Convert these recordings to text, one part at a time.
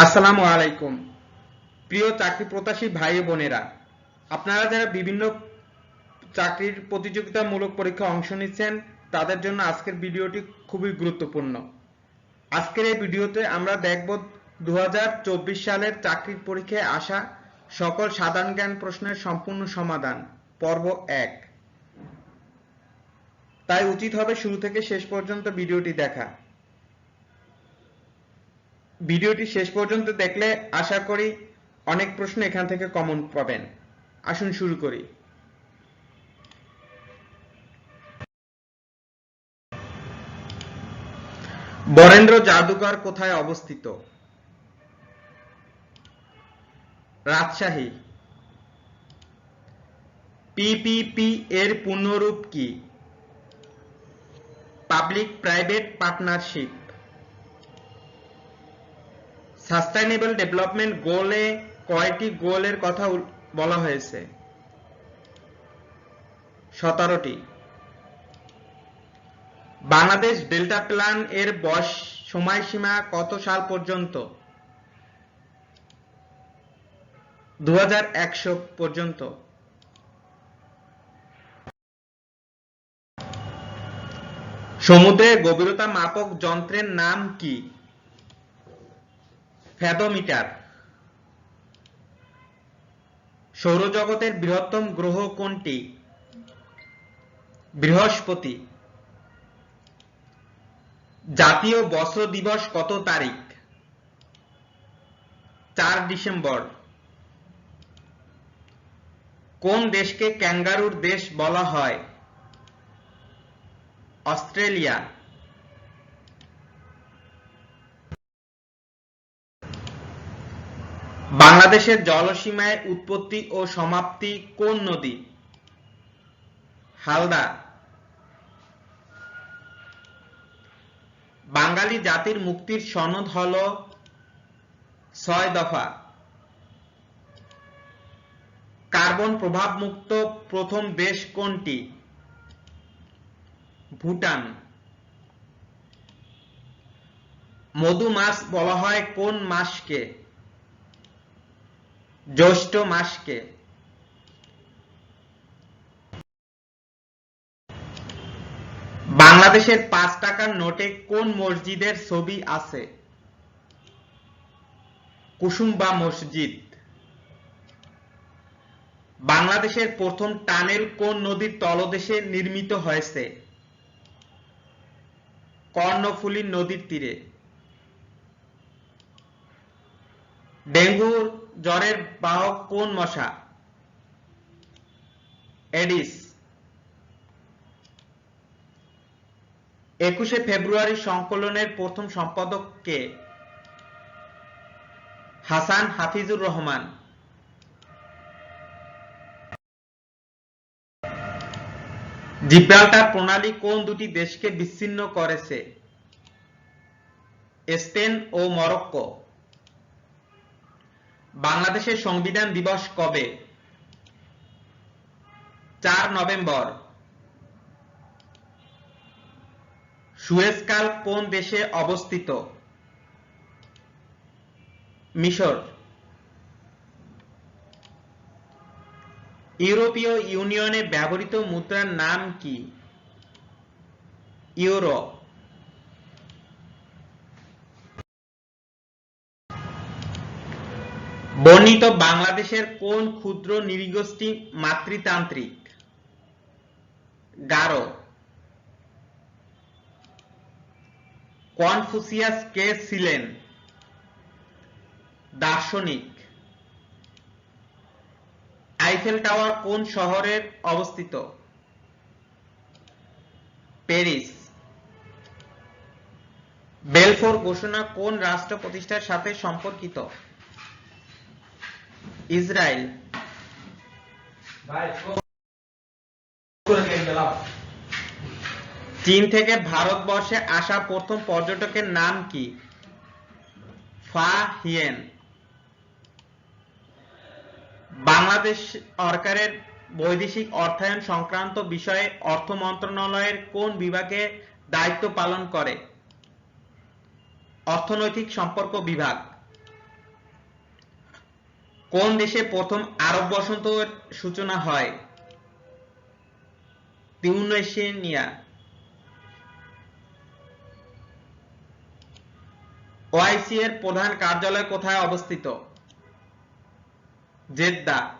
আসসালামু আলাইকুম। প্রিয় চাকরি প্রত্যাশী ভাই বোনেরা, আপনারা যারা বিভিন্ন চাকরির প্রতিযোগিতামূলক পরীক্ষা অংশ নিচ্ছেন, তাদের জন্য আজকের ভিডিওটি খুবই গুরুত্বপূর্ণ। আজকের এই ভিডিওতে আমরা দেখব দু হাজার চব্বিশ সালের চাকরির পরীক্ষায় আসা সকল সাধারণ জ্ঞান প্রশ্নের সম্পূর্ণ সমাধান, পর্ব এক। তাই উচিত হবে শুরু থেকে শেষ পর্যন্ত ভিডিওটি দেখা। ভিডিওটি শেষ পর্যন্ত দেখলে আশা করি অনেক প্রশ্ন এখান থেকে কমন পাবেন। আসুন শুরু করি। বরেন্দ্র জাদুঘর কোথায় অবস্থিত? রাজশাহী। পিপিপি এর পূর্ণরূপ কি? Public private partnership. Sustainable development গোলে কয়টি গোলের কথা বলা হয়েছে? সতেরোটি। বাংলাদেশ ডেল্টা প্ল্যান এর বয়স সময়সীমা কত সাল পর্যন্ত? দু হাজার একশো পর্যন্ত। সমুদ্রের গভীরতা মাপক যন্ত্রের নাম কি? ফ্যাদোমিটার সৌরজগতের বৃহত্তম গ্রহ কোনটি? বৃহস্পতি। জাতীয় বস্ত্র দিবস কত তারিখ? চার ডিসেম্বর। কোন দেশকে ক্যাঙ্গারুর দেশ বলা হয়? অস্ট্রেলিয়া। বাংলাদেশের জলসীমায় উৎপত্তি ও সমাপ্তি কোন নদী? হালদা। বাঙালি জাতির মুক্তির সনদ হল ছয় দফা। কার্বন প্রভাবমুক্ত প্রথম দেশ কোনটি? ভুটান। মধু মাস বলা হয় কোন মাসকে জ্যৈষ্ঠ মাসকে। বাংলাদেশের পাঁচ টাকার নোটে কোন মসজিদের ছবি আছে? কুসুম্বা মসজিদ। বাংলাদেশের প্রথম টানেল কোন নদীর তলদেশে নির্মিত হয়েছে? কর্ণফুলী নদীর তীরে। ডেঙ্গু জ্বরের বাহক কোন মশা? এডিস। একুশে ফেব্রুয়ারি সংকলনের প্রথম সম্পাদক কে? হাসান হাফিজুর রহমান। জিব্রাল্টার প্রণালী কোন দুটি দেশকে বিচ্ছিন্ন করেছে? স্পেন ও মরক্কো। বাংলাদেশের সংবিধান দিবস কবে? চার নভেম্বর। সুয়েজকাল কোন দেশে অবস্থিত? মিশর। ইউরোপীয় ইউনিয়নে ব্যবহৃত মুদ্রার নাম কি? ইউরো। বর্ণিত বাংলাদেশের কোন ক্ষুদ্র নৃগোষ্ঠী মাতৃতান্ত্রিক? গারো। কনফুসিয়াস কে ছিলেন? দার্শনিক। আইফেল টাওয়ার কোন শহরের অবস্থিত? প্যারিস। বেলফোর ঘোষণা কোন রাষ্ট্র প্রতিষ্ঠার সাথে সম্পর্কিত? ইসরায়েল। চীন থেকে ভারতবর্ষে আসা প্রথম পর্যটকের নাম কি? ফা হিয়েন। বাংলাদেশ সরকারের বৈদেশিক অর্থায়ন সংক্রান্ত বিষয়ে অর্থ মন্ত্রণালয়ের কোন বিভাগে দায়িত্ব পালন করে? অর্থনৈতিক সম্পর্ক বিভাগ। কোন দেশে প্রথম আরব বসন্তের সূচনা হয়? তিউনেশিয়া ওআইসি এর প্রধান কার্যালয় কোথায় অবস্থিত? জেদ্দা।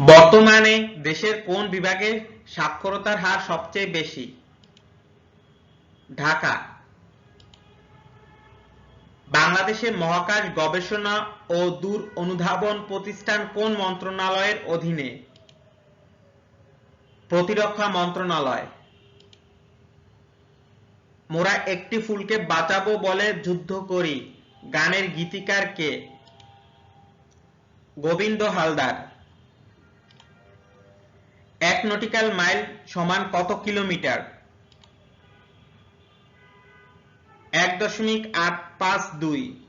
বর্তমানে দেশের কোন বিভাগে সাক্ষরতার হার সবচেয়ে বেশি? ঢাকা। বাংলাদেশে মহাকাশ গবেষণা ও দূর অনুধাবন প্রতিষ্ঠান কোন মন্ত্রণালয়ের অধীনে? প্রতিরক্ষা মন্ত্রণালয়। মোরা একটি ফুলকে বাঁচাবো বলে যুদ্ধ করি, গানের গীতিকার কে গোবিন্দ হালদার। এক নটিক্যাল মাইল সমান কত কিলোমিটার? এক দশমিক আট পাঁচ দুই।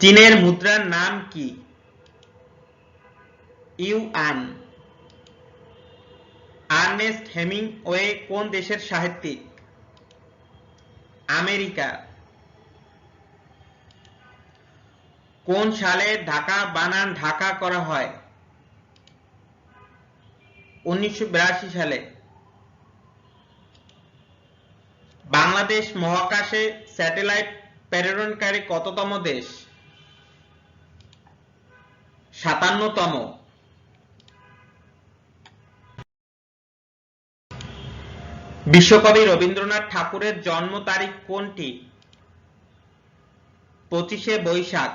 চীনের মুদ্রার নাম কি? ইউআন। আর্নেস্ট হেমিংওয়ে কোন দেশের সাহিত্যিক? আমেরিকা। কোন সালে ঢাকা বানান ঢাকা করা হয়? উনিশশো বিরাশি সালে। বাংলাদেশ মহাকাশে স্যাটেলাইট প্রেরণকারী কততম দেশ? সাতান্নতম। বিশ্বকবি রবীন্দ্রনাথ ঠাকুরের জন্ম তারিখ কোনটি? পঁচিশে বৈশাখ।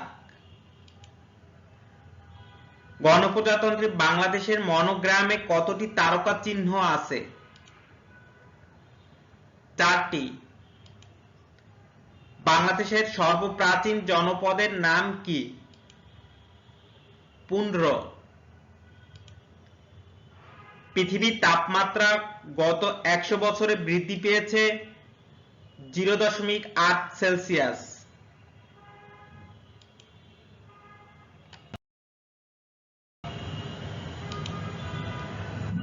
গণপ্রজাতন্ত্রী বাংলাদেশের মনোগ্রামে কতটি তারকা চিহ্ন আছে? চারটি। বাংলাদেশের সর্বপ্রাচীন জনপদের নাম কি? পুন্ড্র পৃথিবীর তাপমাত্রা গত একশো বছরে বৃদ্ধি পেয়েছে জিরো দশমিক আট সেলসিয়াস।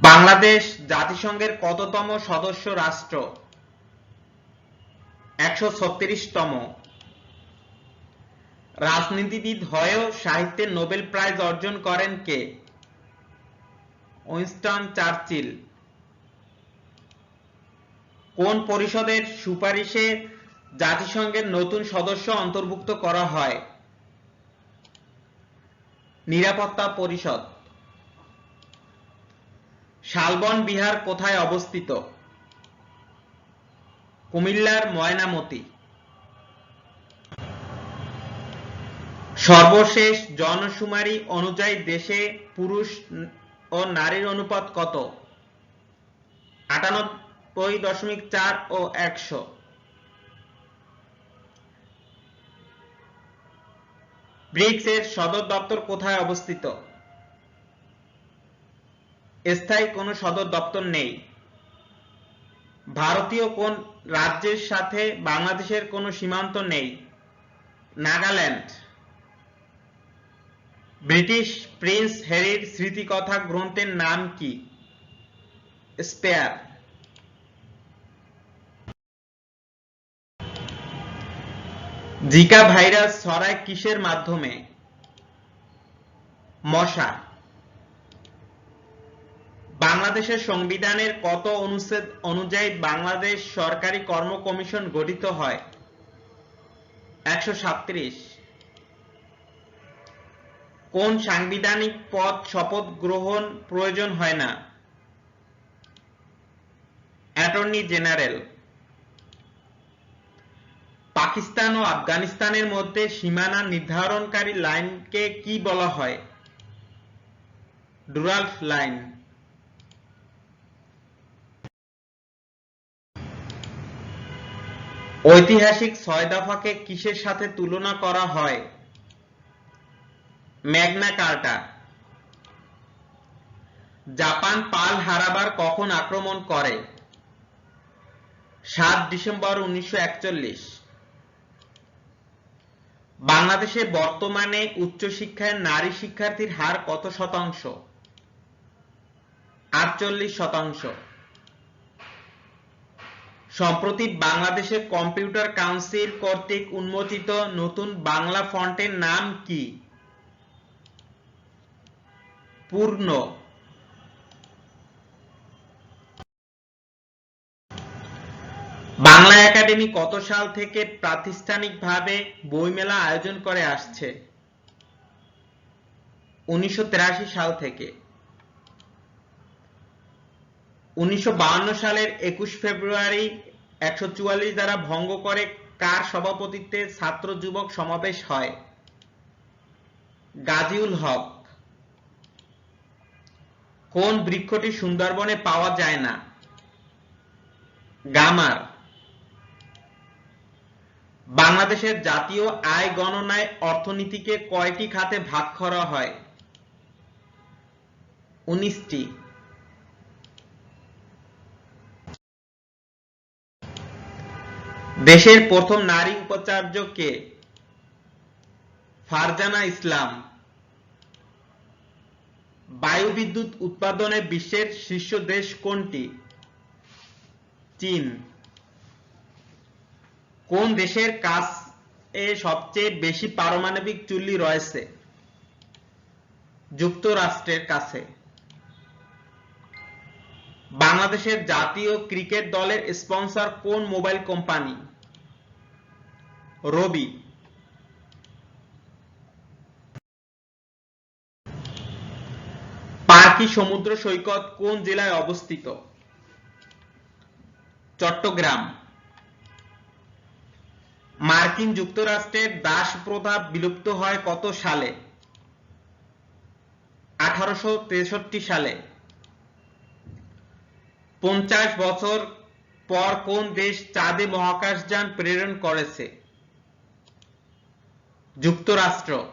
বাংলাদেশ জাতিসংঘের কততম সদস্য রাষ্ট্র? একশো ছত্রিশতম রাজনীতিবিদ হয়েও সাহিত্যে নোবেল প্রাইজ অর্জন করেন কে? Winston Churchill. কোন পরিষদের সুপারিশে জাতিসংঘের নতুন সদস্য অন্তর্ভুক্ত করা হয়? নিরাপত্তা পরিষদ। শালবন বিহার কোথায় অবস্থিত? কুমিল্লার ময়নামতি। সর্বশেষ জনশুমারি অনুযায়ী দেশে পুরুষ ও নারীর অনুপাত কত? আটানব্বই দশমিক চার ও একশো। ব্রিক্স এর সদর দপ্তর কোথায় অবস্থিত? স্থায়ী কোনো সদর দপ্তর নেই। ভারতীয় কোন রাজ্যের সাথে বাংলাদেশের কোনো সীমান্ত নেই? নাগাল্যান্ড। ব্রিটিশ প্রিন্স হ্যারির স্মৃতিকথা গ্রন্থের নাম কি? স্পেয়ার। জিকা ভাইরাস ছড়ায় কিসের মাধ্যমে? মশা। বাংলাদেশের সংবিধানের কত অনুচ্ছেদ অনুযায়ী বাংলাদেশ সরকারি কর্ম কমিশন গঠিত হয়? একশো কোন সাংবিধানিক পদ শপথ গ্রহণ প্রয়োজন হয় না? Attorney general. পাকিস্তান ও আফগানিস্তানের মধ্যে সীমানা নির্ধারণকারী লাইনকে কি বলা হয়? Durand line. ঐতিহাসিক ছয় দফাকে কিসের সাথে তুলনা করা হয়? ম্যাগনা কার্টা। জাপান পাল হারাবার কখন আক্রমণ করে? সাত ডিসেম্বর উনিশশো একচল্লিশ। বাংলাদেশে বর্তমানে উচ্চশিক্ষায় নারী শিক্ষার্থীর হার কত শতাংশ? আটচল্লিশ শতাংশ। সম্প্রতি বাংলাদেশের কম্পিউটার কাউন্সিল কর্তৃক উন্মোচিত নতুন বাংলা ফন্টের নাম কি? পূর্ণ। বাংলা একাডেমি কত সাল থেকে প্রাতিষ্ঠানিকভাবে বইমেলা আয়োজন করে আসছে? উনিশশো সাল থেকে। উনিশশো সালের একুশ ফেব্রুয়ারি একশো দ্বারা ভঙ্গ করে কার সভাপতিত্বে ছাত্র যুবক সমাবেশ হয়? গাজীউল হক। কোন বৃক্ষটি সুন্দরবনে পাওয়া যায় না? গামার। বাংলাদেশের জাতীয় আয় গণনায় অর্থনীতিকে কয়টি খাতে ভাগ করা হয়? উনিশটি। দেশের প্রথম নারী উপাচার্য কে ফারজানা ইসলাম বায়ু বিদ্যুৎ উৎপাদনে বিশ্বের শীর্ষ দেশ কোনটি? চীন। কোন দেশের কাছে সবচেয়ে বেশি পারমাণবিক চুল্লি রয়েছে? যুক্তরাষ্ট্রের কাছে। বাংলাদেশের জাতীয় ক্রিকেট দলের স্পন্সর কোন মোবাইল কোম্পানি? রবি। পার্কি সমুদ্র সৈকত কোন জেলায় অবস্থিত? চট্টগ্রাম। মার্কিন যুক্তরাষ্ট্রের দাস প্রথা বিলুপ্ত হয় কত সালে? আঠারোশো তেষট্টি সালে। পঞ্চাশ বছর পর কোন দেশ চাঁদে মহাকাশযান প্রেরণ করেছে? যুক্তরাষ্ট্র।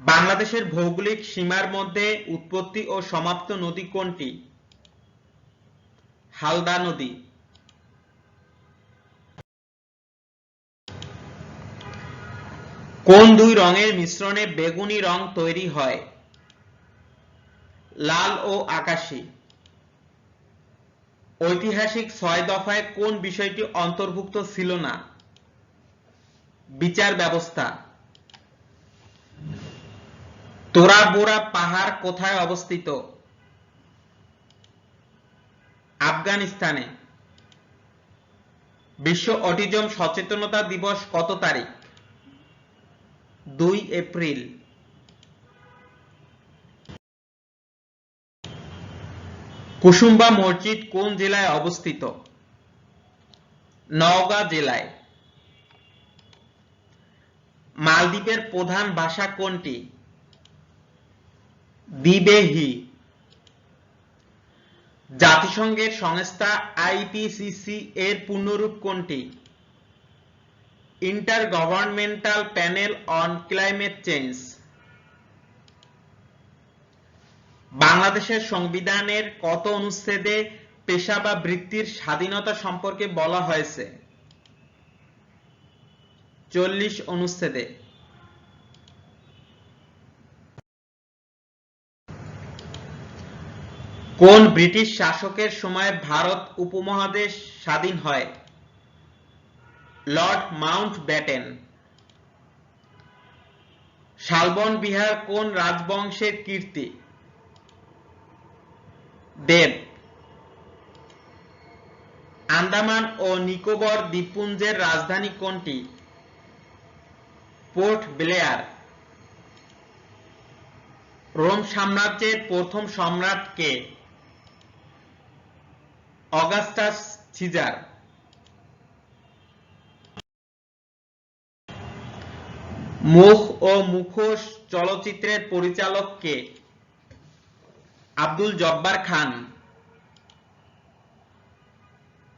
বাংলাদেশের ভৌগোলিক সীমার মধ্যে উৎপত্তি ও সমাপ্ত নদী কোনটি? হালদা নদী। কোন দুই রঙের মিশ্রণে বেগুনি রং তৈরি হয়? লাল ও আকাশী। ঐতিহাসিক ছয় দফায় কোন বিষয়টি অন্তর্ভুক্ত ছিল না? বিচার ব্যবস্থা। তোরাবোরা পাহাড় কোথায় অবস্থিত? আফগানিস্তানে। বিশ্ব অটিজম সচেতনতা দিবস কত তারিখ? দুই এপ্রিল। কুসুম্বা মসজিদ কোন জেলায় অবস্থিত? নওগাঁ জেলায়। মালদ্বীপের প্রধান ভাষা কোনটি? দিবেহি জাতিসংঘের সংস্থা আইপিসিসি এর পূর্ণরূপ কোনটি? Intergovernmental panel on climate change. বাংলাদেশের সংবিধানের কত অনুচ্ছেদে পেশা বা বৃত্তির স্বাধীনতা সম্পর্কে বলা হয়েছে? চল্লিশ অনুচ্ছেদে। কোন ব্রিটিশ শাসকের সময় ভারত উপমহাদেশ স্বাধীন হয়? Lord Mountbatten Shalban Vihara কোন রাজবংশের কীর্তি? দেব। আন্দামান ও নিকোবর দ্বীপপুঞ্জের রাজধানী কোনটি? Port Blair. রোম সাম্রাজ্যের প্রথম সম্রাট কে অগাস্টাস সিজার। মুখ ও মুখোশ চলচ্চিত্রের পরিচালক কে আব্দুল জব্বার খান।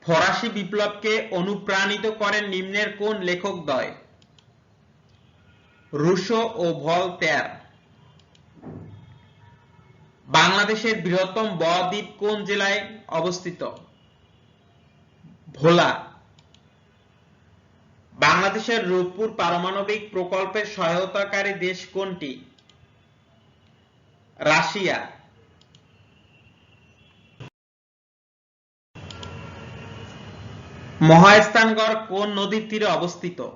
ফরাসি বিপ্লবকে অনুপ্রাণিত করেন নিম্নের কোন লেখকদ্বয় রুশো ও ভলতেয়ার বাংলাদেশের বৃহত্তম ব-দ্বীপ কোন জেলায় অবস্থিত? ভোলা। বাংলাদেশের রূপপুর পারমাণবিক প্রকল্পের সহায়তাকারী দেশ কোনটি? রাশিয়া। মহাস্থানগড় কোন নদীর তীরে অবস্থিত?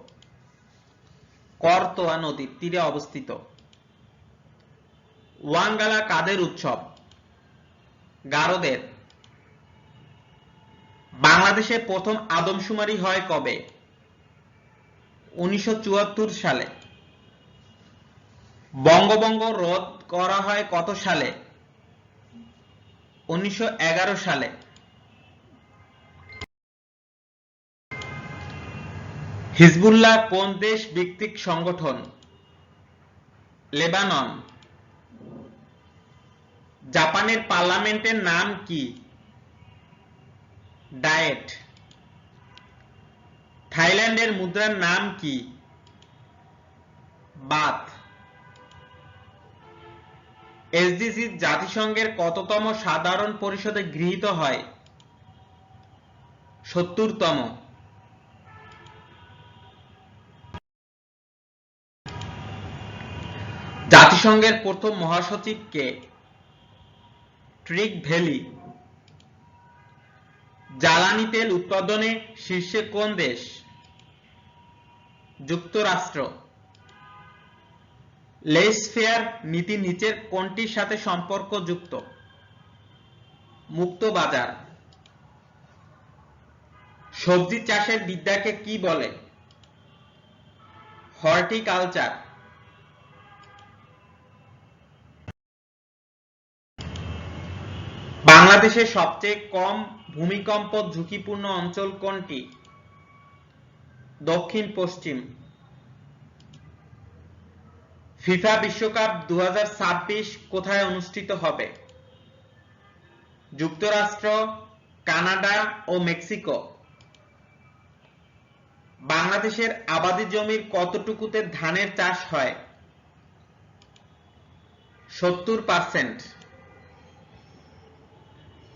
করতোয়া নদীর তীরে অবস্থিত। ওয়াঙ্গালা কাদের উৎসব? গারোদের। বাংলাদেশে প্রথম আদমশুমারি হয় কবে? উনিশশো চুয়াত্তর সালে। বঙ্গভঙ্গ রোধ করা হয় কত সালে? উনিশশো এগারো সালে। হিজবুল্লাহ কোন দেশ ভিত্তিক সংগঠন? লেবানন। জাপানের পার্লামেন্টের নাম কি? ডায়েট। থাইল্যান্ডের মুদ্রার নাম কি? বাত। এসডিজি জাতিসংঘের কততম সাধারণ পরিষদে গৃহীত হয়? সত্তরতম। জাতিসংঘের প্রথম মহাসচিব কে ট্রিক ভ্যালি জ্বালানি তেল উৎপাদনে শীর্ষে কোন দেশ? যুক্তরাষ্ট্র। লেস ফেয়ার নীতি নিচের কোনটির সাথে সম্পর্কযুক্ত? মুক্ত বাজার সবজি চাষের বিদ্যাকে কি বলে? হর্টিকালচার। বাংলাদেশের সবচেয়ে কম ভূমিকম্প ঝুঁকিপূর্ণ অঞ্চল কোনটি? দক্ষিণ, পশ্চিম। ফিফা বিশ্বকাপ দু কোথায় অনুষ্ঠিত হবে? যুক্তরাষ্ট্র, কানাডা ও মেক্সিকো। বাংলাদেশের আবাদি জমির কতটুকুতে ধানের চাষ হয়? সত্তর পার্সেন্ট।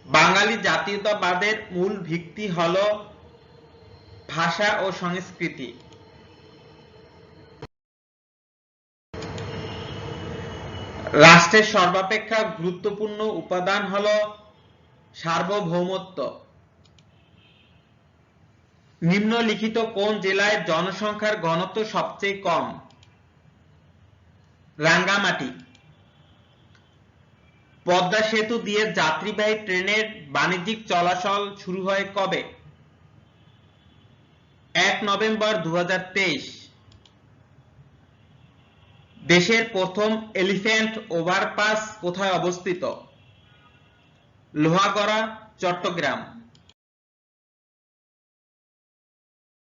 বাঙালি জাতীয়তাবাদের মূল ভিত্তি হল ভাষা ও সংস্কৃতি। রাষ্ট্রের সর্বাপেক্ষা গুরুত্বপূর্ণ উপাদান হল সার্বভৌমত্ব। নিম্নলিখিত কোন জেলায় জনসংখ্যার ঘনত্ব সবচেয়ে কম? রাঙ্গামাটি। পদ্মা সেতু দিয়ে যাত্রীবাহী ট্রেনের বাণিজ্যিক চলাচল শুরু হয় কবে? এক নভেম্বর দু হাজার তেইশ। দেশের প্রথম এলিফ্যান্ট ওভারপাস কোথায় অবস্থিত? লোহাগড়া, চট্টগ্রাম।